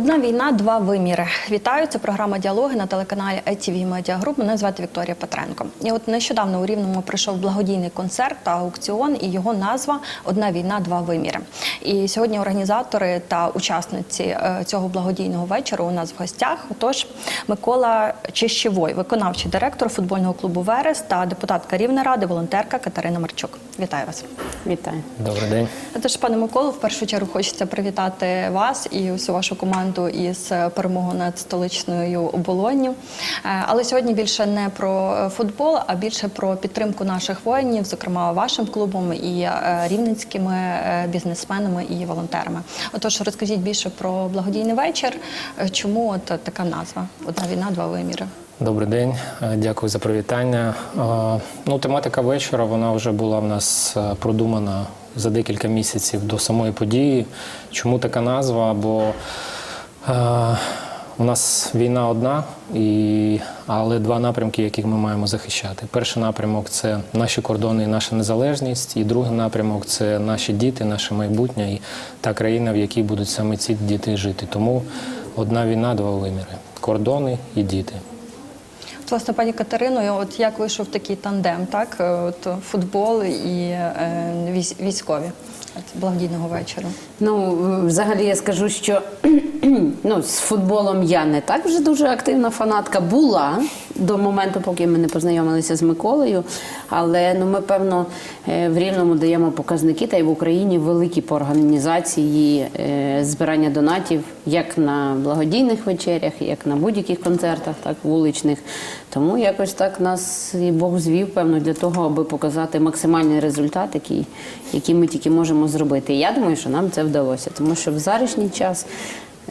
Одна війна, два виміри. Вітаю. Це програма діалоги на телеканалі ETV Media Group. Мене звати Вікторія Петренко. І от нещодавно у Рівному прийшов благодійний концерт та аукціон, і його назва Одна війна, два виміри. І сьогодні організатори та учасниці е, цього благодійного вечора у нас в гостях. Отож, Микола Чищевой, виконавчий директор футбольного клубу Верес та депутатка Рівнеради, волонтерка Катерина Марчук. Вітаю вас. Вітаю. Добрий день. Тож, пане Миколу, в першу чергу хочеться привітати вас і усю вашу команду із перемогою над столичною оболонню. Е, Але сьогодні більше не про е, футбол, а більше про підтримку наших воїнів, зокрема вашим клубом і е, рівненськими е, бізнесменами і волонтерами. Отож, розкажіть більше про благодійний вечір. Е, Чому от така назва? Одна війна, два виміри. Добрий день, Е, дякую за привітання. Е, Ну, тематика вечора вона вже була в нас е, продумана за декілька місяців до самої події. Чому така назва? Бо е, у нас війна одна, і, але два напрямки, яких ми маємо захищати. Перший напрямок це наші кордони і наша незалежність, і другий напрямок це наші діти, наше майбутнє і та країна, в якій будуть саме ці діти жити. Тому одна війна, два виміри кордони і діти. От, власне, пані Катериною, от як вийшов такий тандем, так? Е, От футбол і е, військ- військові благодійного вечора. Ну, взагалі я скажу, що ну, з футболом я не так вже дуже активна фанатка була до моменту, поки ми не познайомилися з Миколою. Але ну, ми, певно, е, в Рівному даємо показники, та й в Україні великі по організації е, збирання донатів як на благодійних вечерях, як на будь-яких концертах, так вуличних. Тому якось так нас і Бог звів, певно, для того, аби показати максимальний результат, який, який ми тільки можемо зробити. І я думаю, що нам це вдалося, тому що в зарішній час.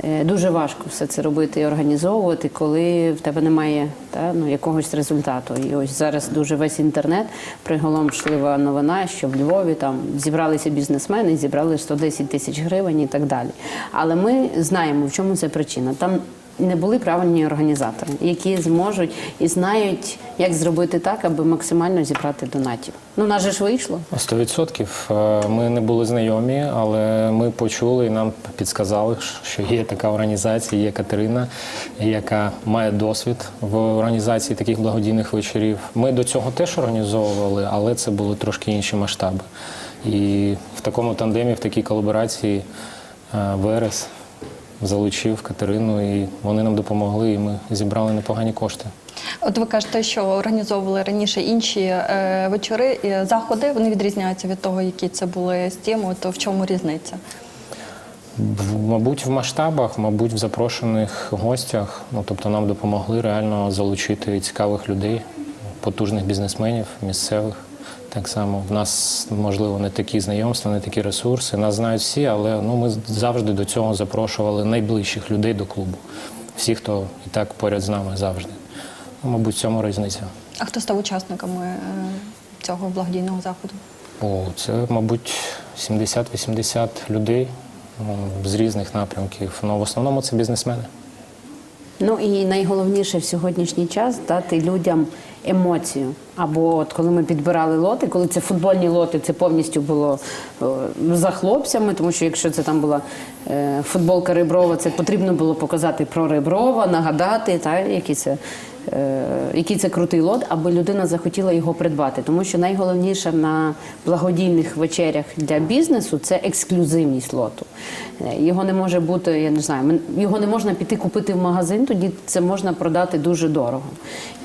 Е, Дуже важко все це робити і організовувати, коли в тебе немає та, ну, якогось результату. І ось зараз дуже весь інтернет приголомшлива новина, що в Львові там зібралися бізнесмени, зібрали 110 тисяч гривень і так далі. Але ми знаємо, в чому це причина. Там не були правильні організатори, які зможуть і знають, як зробити так, аби максимально зібрати донатів. Ну, нас же ж вийшло. 100%. Е, Ми не були знайомі, але ми почули і нам підсказали, що є така організація, є Катерина, яка має досвід в організації таких благодійних вечорів. Ми до цього теж організовували, але це були трошки інші масштаби. І в такому тандемі, в такій колаборації е, Верес залучив Катерину, і вони нам допомогли, і ми зібрали непогані кошти. От ви кажете, що організовували раніше інші е, вечори, і заходи. Вони відрізняються від того, які це були з тему. То в чому різниця? В- Мабуть, в масштабах, мабуть, в запрошених гостях. Ну, тобто нам допомогли реально залучити цікавих людей, потужних бізнесменів, місцевих. Так само в нас можливо не такі знайомства, не такі ресурси. Нас знають всі, але ну ми завжди до цього запрошували найближчих людей до клубу. Всі, хто і так поряд з нами завжди. Ну, мабуть, в цьому різниця. А хто став учасниками е, цього благодійного заходу? О, це, мабуть, 70-80 людей ну, з різних напрямків. Ну, в основному це бізнесмени. Ну і найголовніше в сьогоднішній час дати людям емоцію. Або от коли ми підбирали лоти, коли це футбольні лоти, це повністю було е, за хлопцями, тому що якщо це там була е, футболка Реброва, це потрібно було показати про Реброва, нагадати, та, який це. е, Який це крутий лот, аби людина захотіла його придбати, тому що найголовніше на благодійних вечерях для бізнесу це ексклюзивність лоту. Його не може бути, я не знаю, його не можна піти купити в магазин, тоді це можна продати дуже дорого.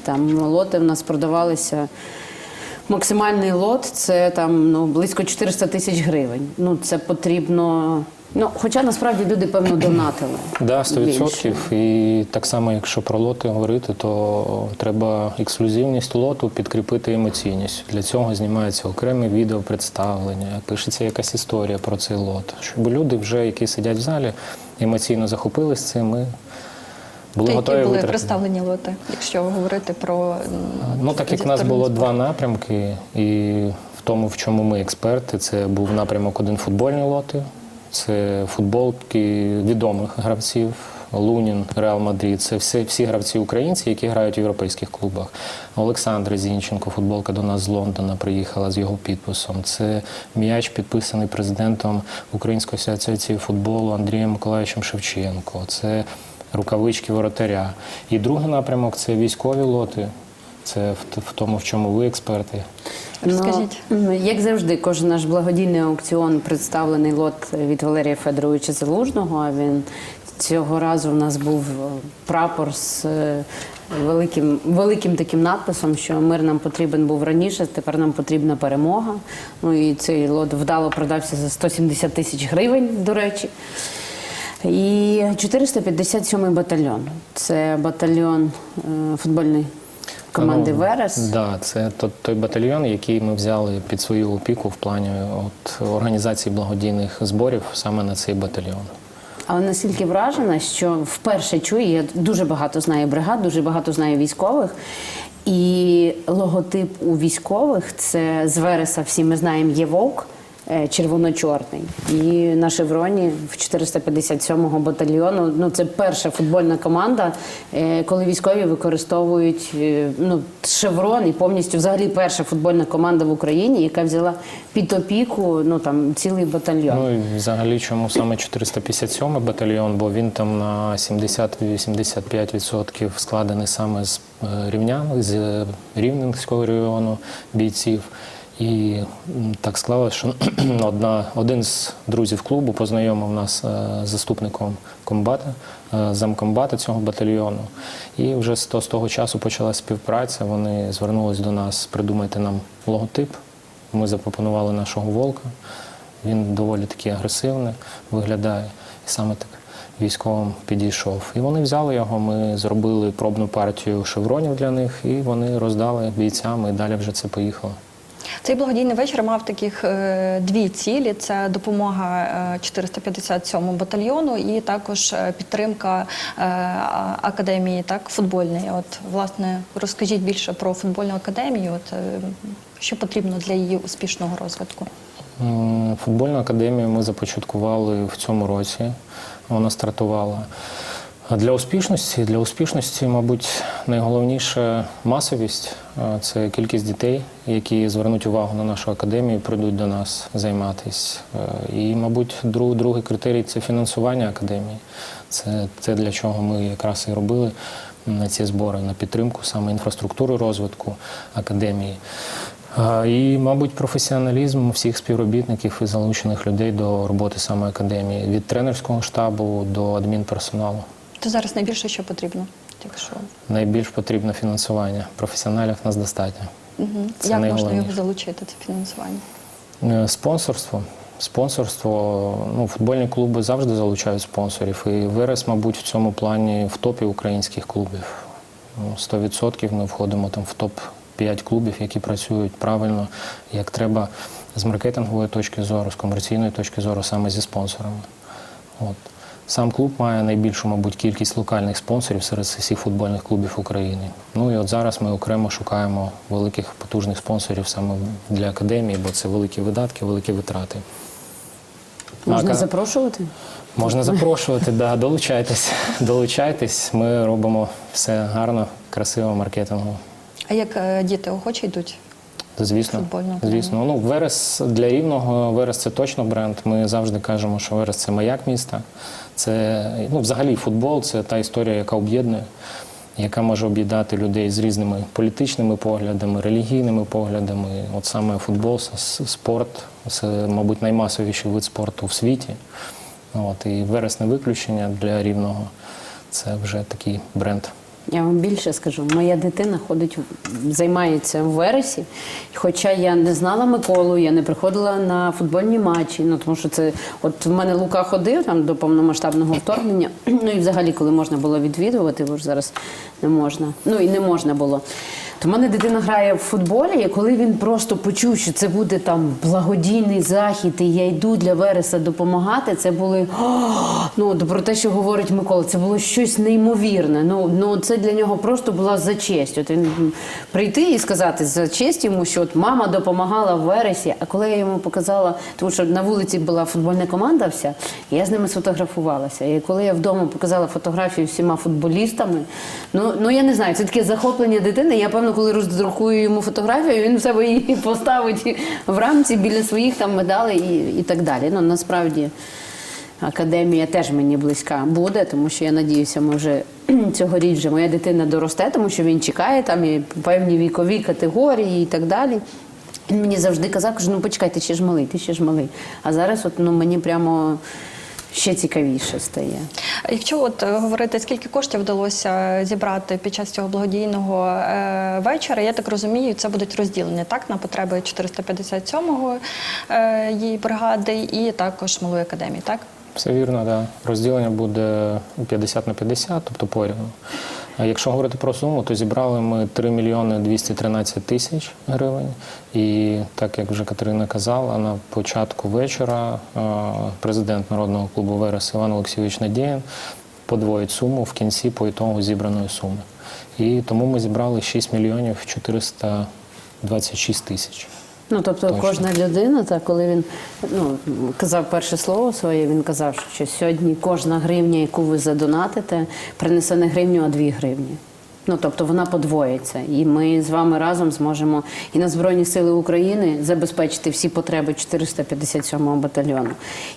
Там лоти в нас продавалися. Максимальний лот це там ну близько 400 тисяч гривень. Ну це потрібно. Ну, хоча насправді люди певно донатили. Да, 100%. І так само, якщо про лоти говорити, то треба ексклюзивність лоту підкріпити емоційністю. Для цього знімається окреме відео представлення, пишеться якась історія про цей лот, щоб люди, вже які сидять в залі, емоційно захопились цим і були Та готові які були витратити. представлені лоти, якщо говорити про Ну, так як в нас було два напрямки, і в тому, в чому ми експерти, це був напрямок один футбольні лоти, це футболки відомих гравців Лунін, Реал Мадрид. Це всі, всі гравці українці, які грають в європейських клубах. Олександр Зінченко, футболка до нас з Лондона приїхала з його підписом. Це м'яч підписаний президентом Української асоціації футболу Андрієм Миколаївичем Шевченко. Це рукавички воротаря. І другий напрямок це військові лоти. Це в, в тому, в чому ви експерти. Розкажіть. Ну, як завжди, кожен наш благодійний аукціон представлений лот від Валерія Федоровича Залужного. А він цього разу в нас був е, прапор з е, великим, великим таким надписом, що мир нам потрібен був раніше, тепер нам потрібна перемога. Ну і цей лот вдало продався за 170 тисяч гривень, до речі. І 457-й батальйон. Це батальйон е, футбольної команди Ну, Верес. Да, це то- той батальйон, який ми взяли під свою опіку в плані от, організації благодійних зборів саме на цей батальйон. Але настільки вражена, що вперше чую, я дуже багато знаю бригад, дуже багато знаю військових. І логотип у військових це з Вереса, всі ми знаємо, є вовк. Е, Червоно-чорний і на шевроні в 457-го батальйону. Ну це перша футбольна команда, е, коли військові використовують е, ну шеврон і повністю взагалі перша футбольна команда в Україні, яка взяла під опіку ну там цілий батальйон. Ну і взагалі, чому саме 457 батальйон, бо він там на 70-85% складений саме з рівнян, з Рівненського району бійців. І так склалося, що одна, один з друзів клубу познайомив нас е, з заступником комбата, е, замкомбата цього батальйону. І вже з того, часу почалася співпраця. Вони звернулись до нас, придумайте нам логотип. Ми запропонували нашого волка. Він доволі таки агресивний виглядає. І саме так військовим підійшов. І вони взяли його, ми зробили пробну партію шевронів для них, і вони роздали бійцям, і далі вже це поїхало. Цей благодійний вечір мав таких е, дві цілі: це допомога е, 457 батальйону і також е, підтримка е, академії, так футбольної. От власне розкажіть більше про футбольну академію. От е, що потрібно для її успішного розвитку? Футбольну академію ми започаткували в цьому році. Вона стартувала. Для успішності, для успішності, мабуть, найголовніше масовість це кількість дітей, які звернуть увагу на нашу академію, прийдуть до нас займатися. І, мабуть, друг, другий критерій це фінансування академії. Це те, для чого ми якраз і робили на ці збори на підтримку саме інфраструктури розвитку академії. І, мабуть, професіоналізм всіх співробітників і залучених людей до роботи саме академії від тренерського штабу до адмінперсоналу. То зараз найбільше що потрібно, якщо Найбільш потрібно фінансування. Професіоналів нас достатньо. угу. Це як можна його залучити, це фінансування? Е, Спонсорство. Спонсорство. Ну, футбольні клуби завжди залучають спонсорів. І вираз, мабуть, в цьому плані в топі українських клубів. Ну, 100% ми входимо там в топ 5 клубів, які працюють правильно, як треба з маркетингової точки зору, з комерційної точки зору, саме зі спонсорами. От. Сам клуб має найбільшу, мабуть, кількість локальних спонсорів серед всіх футбольних клубів України. Ну і от зараз ми окремо шукаємо великих потужних спонсорів саме для академії, бо це великі видатки, великі витрати. Можна А, запрошувати? Можна запрошувати, да, долучайтесь. Долучайтесь. Ми робимо все гарно, красиво, маркетингово. А як е, діти охоче йдуть? Звісно, звісно. Ну, Верес для рівного Верес це точно бренд. Ми завжди кажемо, що Верес це маяк міста. Це ну, взагалі футбол це та історія, яка об'єднує, яка може об'єднати людей з різними політичними поглядами, релігійними поглядами. От саме футбол, спорт це, мабуть, наймасовіший вид спорту в світі. От, і Верес не виключення для рівного. Це вже такий бренд. Я вам більше скажу, моя дитина ходить, займається в вересі. Хоча я не знала Миколу, я не приходила на футбольні матчі. Ну тому що це, от в мене Лука ходив там до повномасштабного вторгнення. Ну і взагалі, коли можна було відвідувати, бо ж зараз не можна. Ну і не можна було. То в мене дитина грає в футболі, і коли він просто почув, що це буде там благодійний захід, і я йду для Вереса допомагати, це були ну про те, що говорить Микола, це було щось неймовірне. Ну, ну це для нього просто була за честь. От він прийти і сказати за честь йому, що от мама допомагала в Вересі. А коли я йому показала, тому що на вулиці була футбольна команда вся, я з ними сфотографувалася. І коли я вдома показала фотографію всіма футболістами, ну, ну я не знаю, це таке захоплення дитини. Я певно, коли роздрукую йому фотографію, він в себе її поставить в рамці біля своїх там медалей і, і так далі. Ну насправді. Академія теж мені близька буде, тому що я надіюся, ми вже цьогоріч вже моя дитина доросте, тому що він чекає там і певні вікові категорії і так далі. Він мені завжди казав, каже, ну почекай, ти ще ж малий, ти ще ж малий. А зараз от, ну, мені прямо ще цікавіше стає. Якщо от е, говорити, скільки коштів вдалося зібрати під час цього благодійного е, вечора, я так розумію, це будуть розділені так на потреби 457-го е, її бригади і також малої академії, так? Все вірно, да. Розділення буде 50 на 50, тобто порівну. Якщо говорити про суму, то зібрали ми 3 мільйони 213 тисяч гривень. І так як вже Катерина казала, на початку вечора е, президент Народного клубу Верес Іван Олексійович Надєєн подвоїть суму в кінці по ітогу зібраної суми. І тому ми зібрали 6 мільйонів 426 тисяч. Ну, тобто Точно. кожна людина, та коли він ну, казав перше слово своє, він казав, що сьогодні кожна гривня, яку ви задонатите, принесе не гривню, а дві гривні. Ну, тобто вона подвоїться. І ми з вами разом зможемо і на Збройні Сили України забезпечити всі потреби 457-го батальйону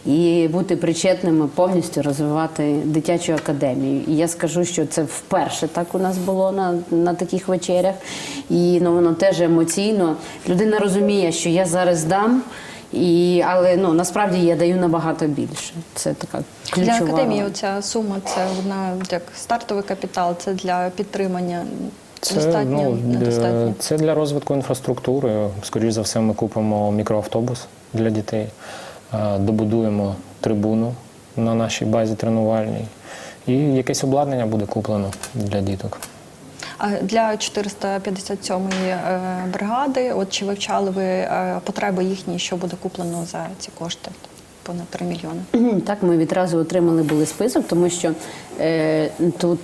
і бути причетними повністю розвивати дитячу академію. І я скажу, що це вперше так у нас було на, на таких вечерях. І ну, воно теж емоційно. Людина розуміє, що я зараз дам. І, але ну насправді я даю набагато більше. Це така ключова. Для академії ця сума це одна як стартовий капітал, це для підтримання достатньо, ну, це для розвитку інфраструктури. Скоріше за все, ми купимо мікроавтобус для дітей, е, добудуємо трибуну на нашій базі тренувальній. І якесь обладнання буде куплено для діток. Для 457-ї е, бригади, от чи вивчали ви е, потреби їхні, що буде куплено за ці кошти? Понад 3 мільйони. Так, ми відразу отримали були список, тому що е, тут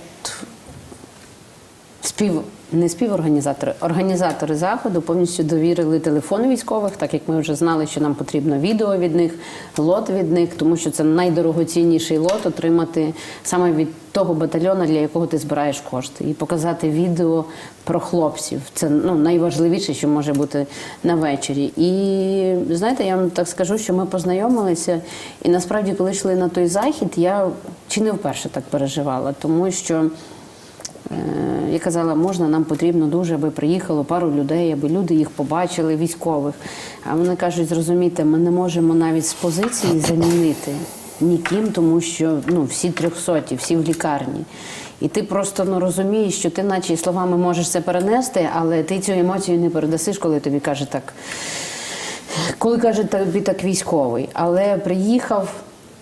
спів, не співорганізатори, організатори заходу повністю довірили телефони військових, так як ми вже знали, що нам потрібно відео від них, лот від них, тому що це найдорогоцінніший лот отримати саме від того батальйону, для якого ти збираєш кошти, і показати відео про хлопців. Це ну, найважливіше, що може бути на вечорі. І знаєте, я вам так скажу, що ми познайомилися, і насправді, коли йшли на той захід, я чи не вперше так переживала, тому що. Е, Я казала, можна, нам потрібно дуже, аби приїхало пару людей, аби люди їх побачили, військових. А вони кажуть, зрозумійте, ми не можемо навіть з позиції замінити ніким, тому що ну, всі трьохсоті, всі в лікарні. І ти просто ну, розумієш, що ти, наче словами можеш це перенести, але ти цю емоцію не передасиш, коли тобі каже так. Коли каже тобі так військовий, але приїхав,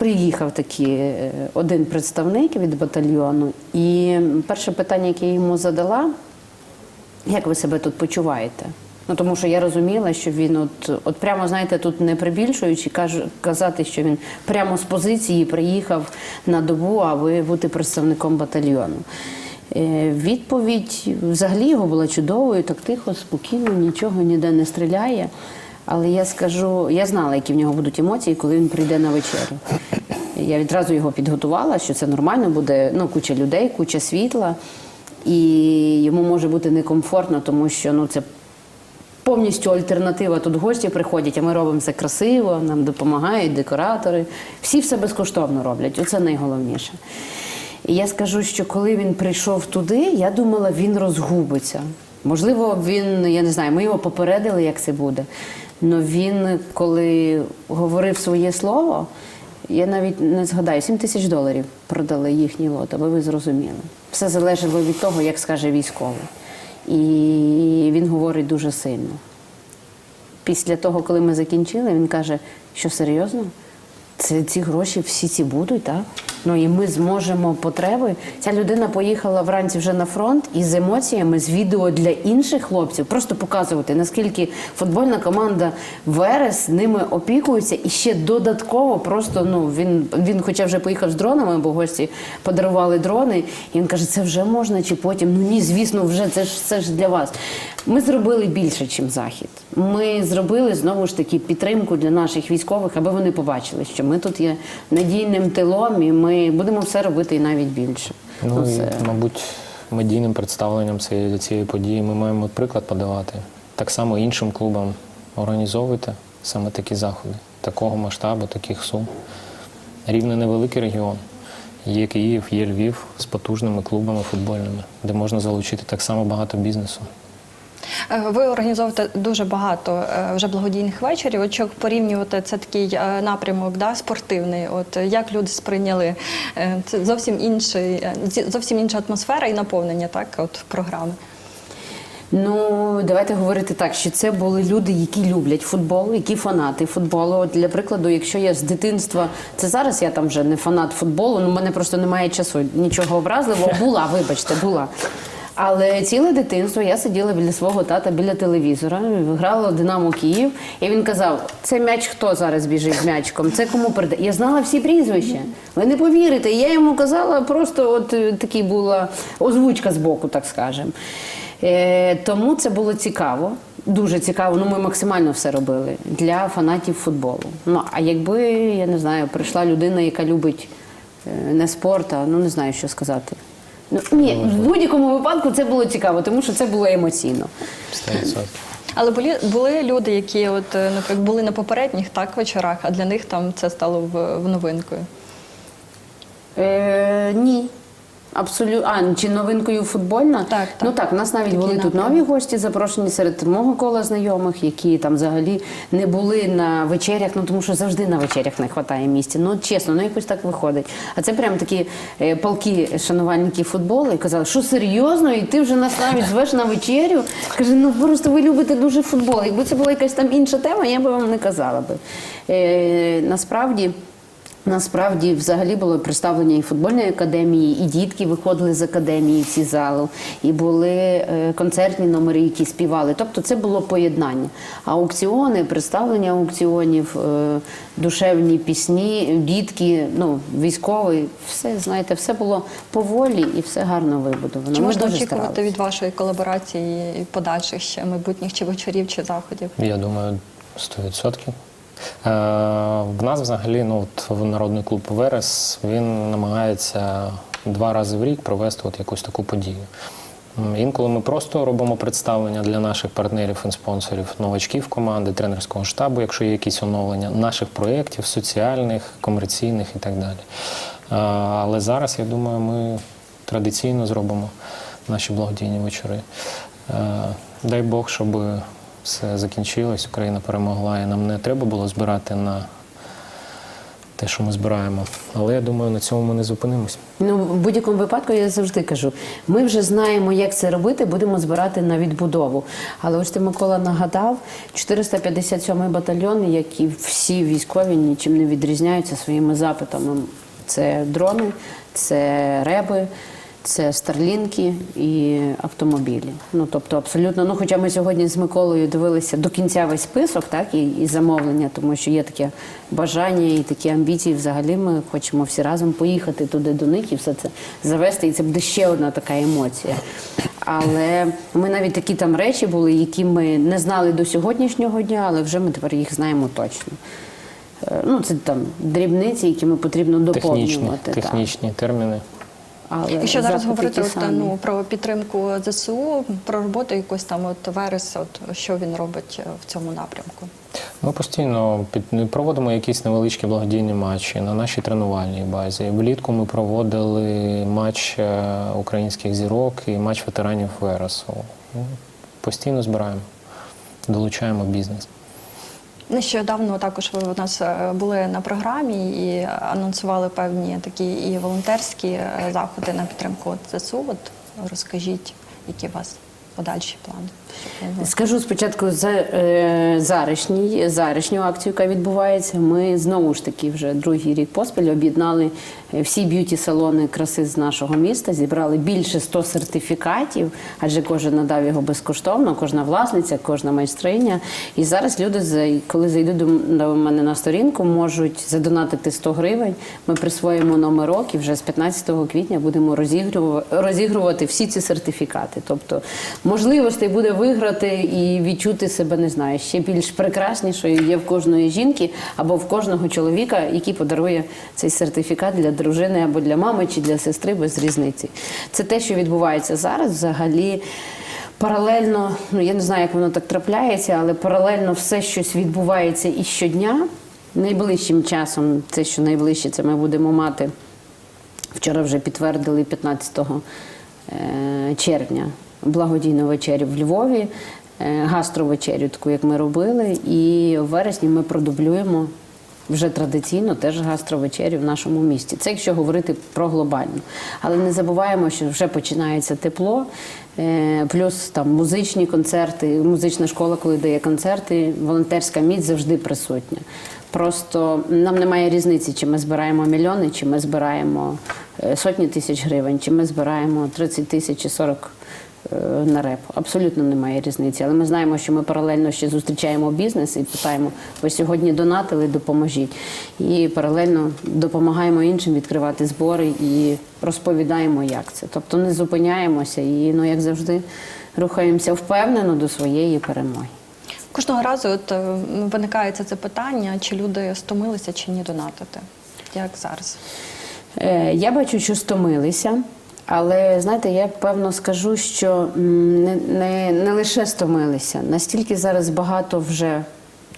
приїхав таки е, один представник від батальйону, і перше питання, яке я йому задала, як ви себе тут почуваєте? Ну тому що я розуміла, що він от, от прямо знаєте, тут не прибільшуючи, каже казати, що він прямо з позиції приїхав на добу, аби бути представником батальйону. Е, Відповідь взагалі його була чудовою, так тихо, спокійно, нічого ніде не стріляє. Але я скажу, я знала, які в нього будуть емоції, коли він прийде на вечерю. Я відразу його підготувала, що це нормально, буде ну, куча людей, куча світла, і йому може бути некомфортно, тому що ну, це повністю альтернатива. Тут гості приходять, а ми робимо це красиво, нам допомагають декоратори. Всі все безкоштовно роблять. Оце найголовніше. І я скажу, що коли він прийшов туди, я думала, він розгубиться. Можливо, він, я не знаю, ми його попередили, як це буде. Але він, коли говорив своє слово, я навіть не згадаю, 7 тисяч доларів продали їхній лот, аби ви зрозуміли. Все залежало від того, як скаже військовий. І він говорить дуже сильно. Після того, коли ми закінчили, він каже, що серйозно? Це ці гроші всі ці будуть, так? Ну і ми зможемо потреби. Ця людина поїхала вранці вже на фронт і з емоціями, з відео для інших хлопців, просто показувати, наскільки футбольна команда Верес ними опікується, і ще додатково просто ну він він, хоча вже поїхав з дронами, бо гості подарували дрони. І він каже, це вже можна чи потім? Ну ні, звісно, вже це ж це ж для вас. Ми зробили більше, ніж захід. Ми зробили знову ж таки підтримку для наших військових, аби вони побачили, що ми тут є надійним тилом, і ми будемо все робити і навіть більше. Ну, це- і, мабуть, медійним представленням цієї, цієї події ми маємо приклад подавати. Так само іншим клубам організовуйте саме такі заходи, такого масштабу, таких сум. Рівне невеликий регіон. Є Київ, є Львів з потужними клубами футбольними, де можна залучити так само багато бізнесу. Е, Ви організовуєте дуже багато е, вже благодійних вечорів. От як порівнювати це такий е, напрямок, да, спортивний. От як люди сприйняли це зовсім інший, зовсім інша атмосфера і наповнення, так, от програми. Ну, давайте говорити так, що це були люди, які люблять футбол, які фанати футболу. От для прикладу, якщо я з дитинства, це зараз я там вже не фанат футболу, ну мене просто немає часу, нічого образливого. Була, вибачте, була. Але ціле дитинство я сиділа біля свого тата біля телевізора, грала Динамо Київ, і він казав: це м'яч хто зараз біжить з м'ячком? Це кому передає? Я знала всі прізвища. Ви не повірите. Я йому казала, просто от е, такі була озвучка з боку, так скажемо. Е, тому це було цікаво, дуже цікаво. Ну, ми максимально все робили для фанатів футболу. Ну, а якби, я не знаю, прийшла людина, яка любить е, не спорт, а ну не знаю, що сказати. Ну, ні, в будь-якому випадку це було цікаво, тому що це було емоційно. 100%. Але були, були люди, які, от, е, наприклад, були на попередніх так вечорах, а для них там це стало в, в новинкою. Е, ні. Абсолютно. А, чи новинкою футбольна? Так, так. Ну так, у нас навіть були тут нові гості запрошені серед мого кола знайомих, які там взагалі не були на вечерях, ну тому що завжди на вечерях не вистачає місця. Ну чесно, ну якось так виходить. А це прям такі е, палки шанувальники футболу і казали, що серйозно, і ти вже нас навіть звеш на вечерю. Каже, ну просто ви любите дуже футбол. Якби це була якась там інша тема, я би вам не казала би. Е, насправді. Насправді, взагалі було представлення і футбольної академії, і дітки виходили з академії в ці зали, і були е, концертні номери, які співали. Тобто це було поєднання. Аукціони, представлення аукціонів, е, душевні пісні, дітки, ну військовий, все знаєте, все було поволі і все гарно вибудовано. Чи можна очікувати старалися. від вашої колаборації і подальших ще майбутніх чи вечорів, чи заходів? Я думаю, 100%. Е, в нас взагалі, ну от народний клуб Верес він намагається два рази в рік провести от якусь таку подію. Інколи ми просто робимо представлення для наших партнерів і спонсорів, новачків команди, тренерського штабу, якщо є якісь оновлення, наших проєктів, соціальних, комерційних і так далі. Е, Але зараз, я думаю, ми традиційно зробимо наші благодійні вечори. Е, Дай Бог, щоб все закінчилось, Україна перемогла, і нам не треба було збирати на те, що ми збираємо. Але я думаю, на цьому ми не зупинимось. Ну, в будь-якому випадку я завжди кажу: ми вже знаємо, як це робити, будемо збирати на відбудову. Але ось ти Микола нагадав, 457-й батальйон, як і всі військові, нічим не відрізняються своїми запитами. Це дрони, це реби. Це старлінки і автомобілі. Ну тобто, абсолютно. Ну, хоча ми сьогодні з Миколою дивилися до кінця весь список, так і, і замовлення, тому що є таке бажання і такі амбіції. Взагалі, ми хочемо всі разом поїхати туди до них і все це завести. І це буде ще одна така емоція. Але ми навіть такі там речі були, які ми не знали до сьогоднішнього дня, але вже ми тепер їх знаємо точно. Е, Ну, це там дрібниці, які ми потрібно доповнювати. так. технічні терміни. Але Якщо зараз говорити от, ну, про підтримку ЗСУ, про роботу якусь там, от Верес, от що він робить е, в цьому напрямку? Ми постійно під, проводимо якісь невеличкі благодійні матчі на нашій тренувальній базі. Влітку ми проводили матч е, українських зірок і матч ветеранів Вересу. Ну, Постійно збираємо, долучаємо бізнес. Нещодавно також ви у нас е, були на програмі і анонсували певні такі і волонтерські е, заходи на підтримку ЗСУ. От розкажіть, які у вас подальші плани? Скажу спочатку за е, заришній, заришню акцію, яка відбувається. Ми знову ж таки вже другий рік поспіль об'єднали е, всі б'юті-салони краси з нашого міста, зібрали більше 100 сертифікатів, адже кожен надав його безкоштовно, кожна власниця, кожна майстриня. І зараз люди, коли зайдуть до мене на сторінку, можуть задонатити 100 гривень. Ми присвоїмо номерок і вже з 15 квітня будемо розігрува- розігрувати всі ці сертифікати. Тобто можливостей буде виграти і відчути себе, не знаю, ще більш прекраснішою є в кожної жінки або в кожного чоловіка, який подарує цей сертифікат для дружини або для мами чи для сестри без різниці. Це те, що відбувається зараз взагалі. Паралельно, ну я не знаю, як воно так трапляється, але паралельно все щось відбувається і щодня. Найближчим часом, це що найближче, це ми будемо мати. Вчора вже підтвердили 15 е, червня благодійну вечерю в Львові, е, гастровечерю, таку як ми робили. І в вересні ми продублюємо вже традиційно теж гастровечерю в нашому місті. Це якщо говорити про глобально. Але не забуваємо, що вже починається тепло, е, плюс там музичні концерти, музична школа, коли дає концерти, волонтерська міць завжди присутня. Просто нам немає різниці, чи ми збираємо мільйони, чи ми збираємо е, сотні тисяч гривень, чи ми збираємо 30 тисяч чи 40 е, на реп. Абсолютно немає різниці. Але ми знаємо, що ми паралельно ще зустрічаємо бізнес і питаємо, ви сьогодні донатили, допоможіть. І паралельно допомагаємо іншим відкривати збори і розповідаємо, як це. Тобто не зупиняємося і, ну, як завжди, рухаємося впевнено до своєї перемоги. Кожного разу от, е, виникає це питання, чи люди стомилися чи ні донатити. Як зараз? Е, Я бачу, що стомилися, але знаєте, я певно скажу, що не, не, не лише стомилися, настільки зараз багато вже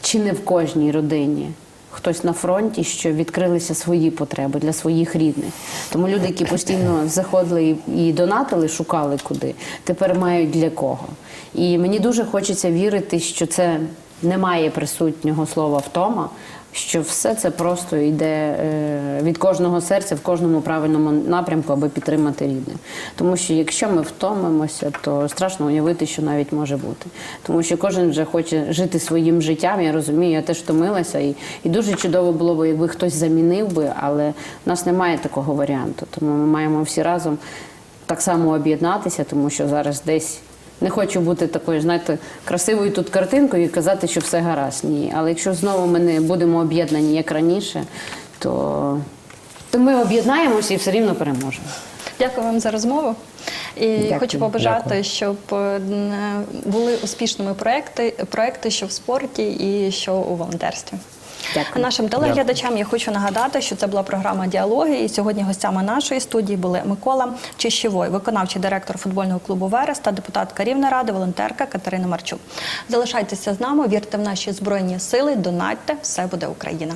чи не в кожній родині. Хтось на фронті, що відкрилися свої потреби для своїх рідних. Тому люди, які постійно заходили і- донатили, шукали куди, тепер мають для кого. І мені дуже хочеться вірити, що це немає присутнього слова втома, що все це просто йде е, від кожного серця в кожному правильному напрямку, аби підтримати рідних. Тому що якщо ми втомимося, то страшно уявити, що навіть може бути. Тому що кожен вже хоче жити своїм життям. Я розумію, я теж втомилася, і, і дуже чудово було б, якби хтось замінив би, але в нас немає такого варіанту. Тому ми маємо всі разом так само об'єднатися, тому що зараз десь. Не хочу бути такою, знаєте, красивою тут картинкою і казати, що все гаразд. Ні. Але якщо знову ми не будемо об'єднані як раніше, то, то ми об'єднаємося і все рівно переможемо. Дякую вам за розмову. І Дякую. хочу побажати, Дякую. щоб е, були успішними проекти, проекти, що в спорті і що у волонтерстві. Дякую. Нашим телеглядачам я хочу нагадати, що це була програма Діалоги. І сьогодні гостями нашої студії були Микола Чищевой, виконавчий директор футбольного клубу Верес та депутатка Рівнеради, волонтерка Катерина Марчук. Залишайтеся з нами, вірте в наші збройні сили, донатьте, все буде Україна.